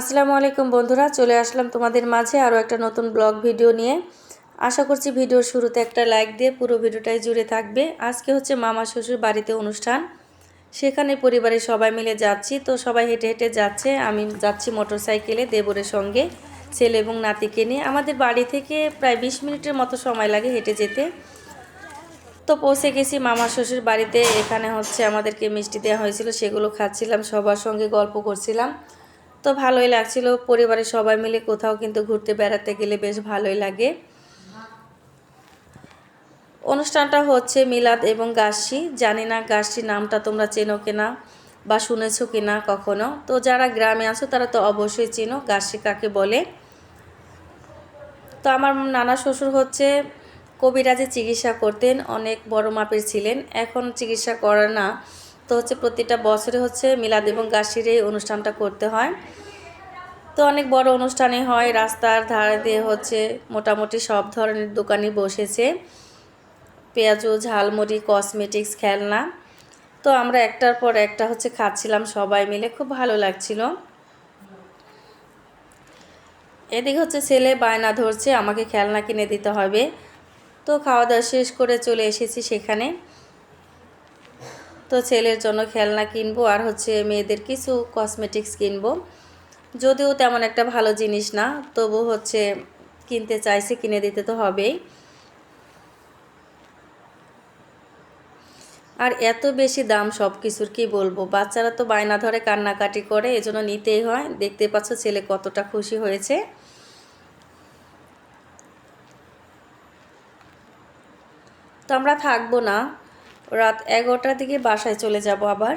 আসসালামু আলাইকুম বন্ধুরা, চলে আসলাম তোমাদের মাঝে আরও একটা নতুন ব্লগ ভিডিও নিয়ে। আশা করছি ভিডিওর শুরুতে একটা লাইক দিয়ে পুরো ভিডিওটাই জুড়ে থাকবে। আজকে হচ্ছে মামা শ্বশুর বাড়িতে অনুষ্ঠান। সেখানে পরিবারের সবাই মিলে যাচ্ছি, তো সবাই হেঁটে হেঁটে যাচ্ছে। আমি যাচ্ছি মোটর সাইকেলে দেবরের সঙ্গে, ছেলে এবং নাতিকে নিয়ে। আমাদের বাড়ি থেকে প্রায় বিশ মিনিটের মতো সময় লাগে হেঁটে যেতে। তো পৌঁছে গেছি মামা শ্বশুর বাড়িতে। এখানে হচ্ছে আমাদেরকে মিষ্টি দেওয়া হয়েছিল, সেগুলো খাচ্ছিলাম, সবার সঙ্গে গল্প করছিলাম। তো ভালোই লাগছিল। পরিবারের সবাই মিলে কোথাও কিন্তু ঘুরতে বেড়াতে গেলে বেশ ভালোই লাগে। অনুষ্ঠানটা হচ্ছে মিলাদ এবং গাছি জানি না গাছি নামটা তোমরা চেনো কিনা বা শুনেছো কিনা কখনো। তো যারা গ্রামে আছো তারা তো অবশ্যই চেনো গাছি কাকে বলে। তো আমার নানা শ্বশুর হচ্ছে কবিরাজে চিকিৎসা করতেন, অনেক বড় মাপের ছিলেন। এখন চিকিৎসা করে না তো হচ্ছে প্রতিটা বছরে হচ্ছে মিলাদ এবং গাছির এই অনুষ্ঠানটা করতে হয়। তো অনেক বড় অনুষ্ঠানে হয়, রাস্তার ধারে দিয়ে হচ্ছে মোটামুটি সব ধরনের দোকানই বসেছে। পেঁয়াজু, ঝালমুড়ি কসমেটিক্স খেলনা। তো আমরা একটার পর একটা হচ্ছে খাচ্ছিলাম সবাই মিলে, খুব ভালো লাগছিল। এদিকে হচ্ছে ছেলে বায়না ধরছে, আমাকে খেলনা কিনে দিতে হবে। তো খাওয়া দাওয়া শেষ করে চলে এসেছি সেখানে। তো ছেলের জন্য খেলনা কিনবো আর হচ্ছে মেয়েদের কিছু কসমেটিক্স কিনবো। যদিও তেমন একটা ভালো জিনিস না, তবু হচ্ছে কিনতে চাইছে, কিনে দিতে তো হবেই। আর এত বেশি দাম সব কিছুর কি বলব? বাচ্চারা তো বায়না ধরে কান্নাকাটি করে, এজন্য নিতেই হয়। দেখতে পাচ্ছ ছেলে কতটা খুশি হয়েছে। তো আমরা থাকব না। রাত এগারোটার দিকে বাসায় চলে যাব আবার।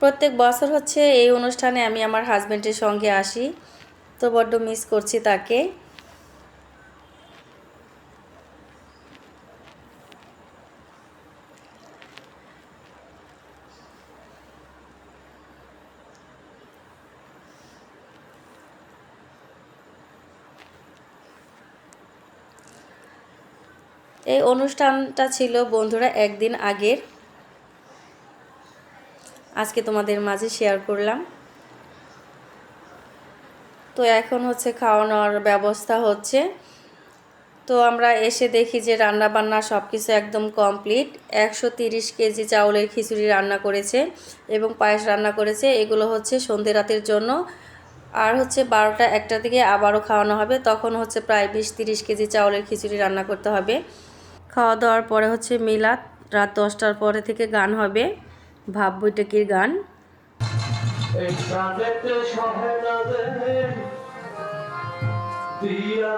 প্রত্যেক বছর হচ্ছে এই অনুষ্ঠানে আমি আমার হাজব্যান্ডের সঙ্গে আসি। তো বড্ড মিস করছি তাকে। এই অনুষ্ঠানটা ছিল বন্ধুরা একদিন আগের। আজকে তোমাদের মাঝে শেয়ার করলাম। তো এখন হচ্ছে খাওয়ানোর ব্যবস্থা হচ্ছে। তো আমরা এসে দেখি যে রান্না বান্না সব কিছু একদম কমপ্লিট একশো তিরিশ কেজি চাউলের খিচুড়ি রান্না করেছে এবং পায়েস রান্না করেছে। এগুলো হচ্ছে সন্ধে রাতের জন্য। আর হচ্ছে বারোটা একটার দিকে আবারও খাওয়ানো হবে। তখন হচ্ছে প্রায় বিশ তিরিশ কেজি চাউলের খিচুড়ি রান্না করতে হবে। খাওয়া দাওয়ার পরে হচ্ছে মিলাদ, রাত দশটার পরে থেকে গান হবে, ভাব বৈঠকির গান। দিয়া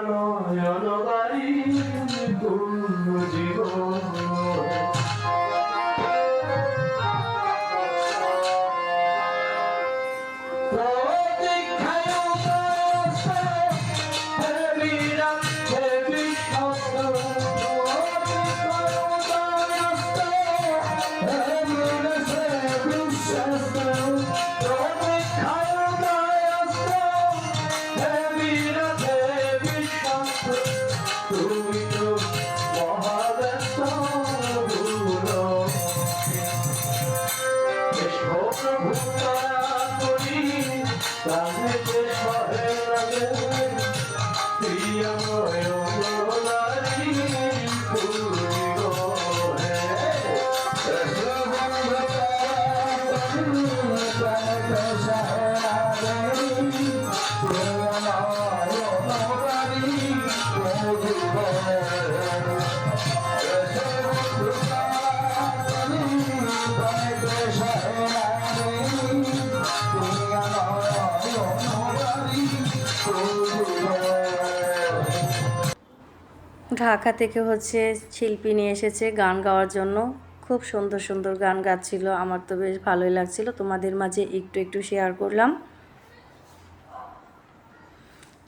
ঢাকা থেকে হচ্ছে শিল্পী নিয়ে এসেছে গান গাওয়ার জন্য। খুব সুন্দর সুন্দর গান গাচ্ছিল। আমার তো বেশ ভালোই লাগছিল। তোমাদের মাঝে একটু একটু শেয়ার করলাম।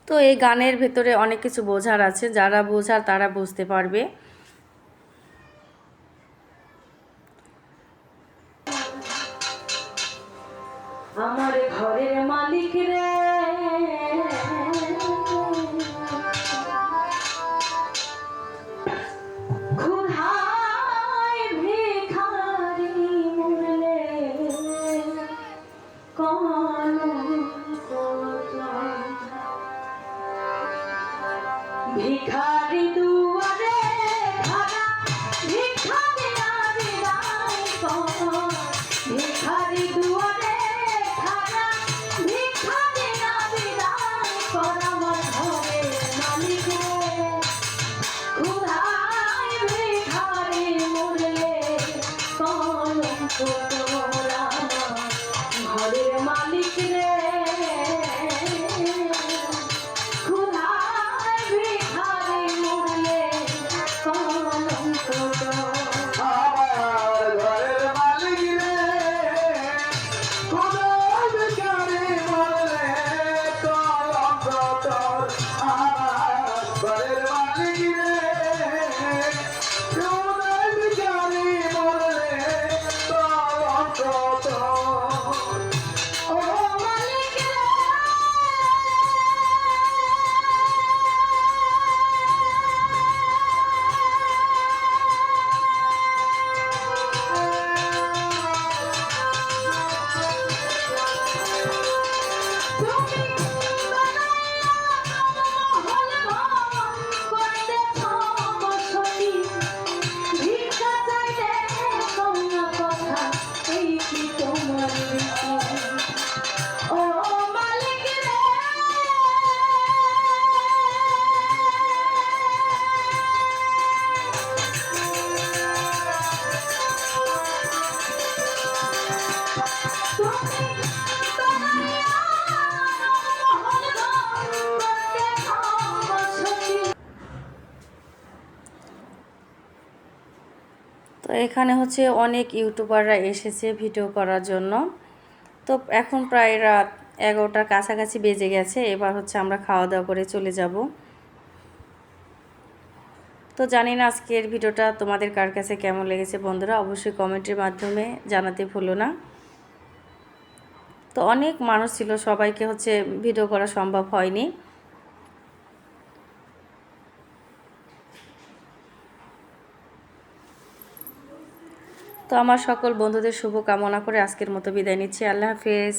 তো এই গানের ভেতরে অনেক কিছু বোঝার আছে। যারা বোঝার, তারা বুঝতে পারবে। আমার ঘরের মালিক রে। ভিখারি দুয়ারে এখানে হচ্ছে অনেক ইউটিউবাররা এসেছে ভিডিও করার জন্য। তো এখন প্রায় রাত এগারোটার কাছাকাছি বেজে গেছে, এবার হচ্ছে আমরা খাওয়া দাওয়া করে চলে যাব। তো জানি না আজকের ভিডিওটা তোমাদের কার কাছে কেমন লেগেছে বন্ধুরা, অবশ্যই কমেন্টের মাধ্যমে জানাতে ভুলো না। তো অনেক মানুষ ছিল, সবাইকে হচ্ছে ভিডিও করা সম্ভব হয়নি। তো আমার সকল বন্ধুদের শুভ কামনা করে আজকের মতো বিদায় নিচ্ছি। আল্লাহ হাফেজ।